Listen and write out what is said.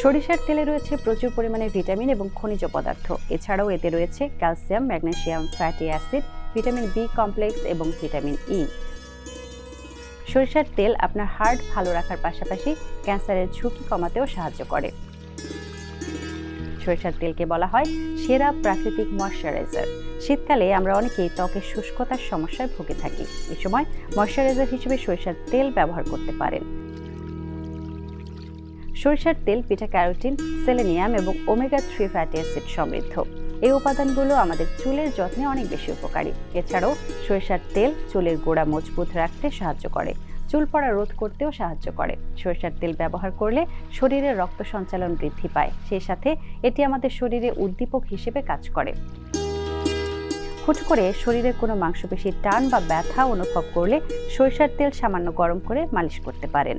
সরিষার তেলে রয়েছে প্রচুর পরিমাণে ভিটামিন এবং খনিজ পদার্থ। এছাড়াও এতে রয়েছে calcium, magnesium, fatty acid, vitamin B complex এবং ভিটামিন ই। সরিষার তেল আপনার হার্ট ভালো রাখার পাশাপাশি ক্যান্সারের ঝুঁকি কমাতেও সাহায্য করে। সরিষার তেলকে বলা হয় সেরা প্রাকৃতিক ময়শ্চারাইজার। শীতকালে আমরা অনেকেই ত্বকের শুষ্কতার সমস্যায় ভুগে থাকি। এ সময় ময়শ্চারাইজার হিসেবে সরিষার তেল ব্যবহার করতে পারেন। সরিষার তেল, পিঠা ক্যারোটিন, সেলেনিয়াম এবং ওমেগা থ্রি ফ্যাটি অ্যাসিড সমৃদ্ধ। এই উপাদানগুলো আমাদের চুলের যত্নে অনেক বেশি উপকারী। এছাড়াও সরিষার তেল চুলের গোড়া মজবুত রাখতে সাহায্য করে। চুল পড়া রোধ করতেও সাহায্য করে। সরিষার তেল ব্যবহার করলে শরীরে রক্ত সঞ্চালন বৃদ্ধি পায়। সেই সাথে এটি আমাদের শরীরে উদ্দীপক হিসেবে কাজ করে। হুট করে শরীরের কোনো মাংসপেশির টান বা ব্যথা অনুভব করলে সরিষার তেল সামান্য গরম করে মালিশ করতে পারেন।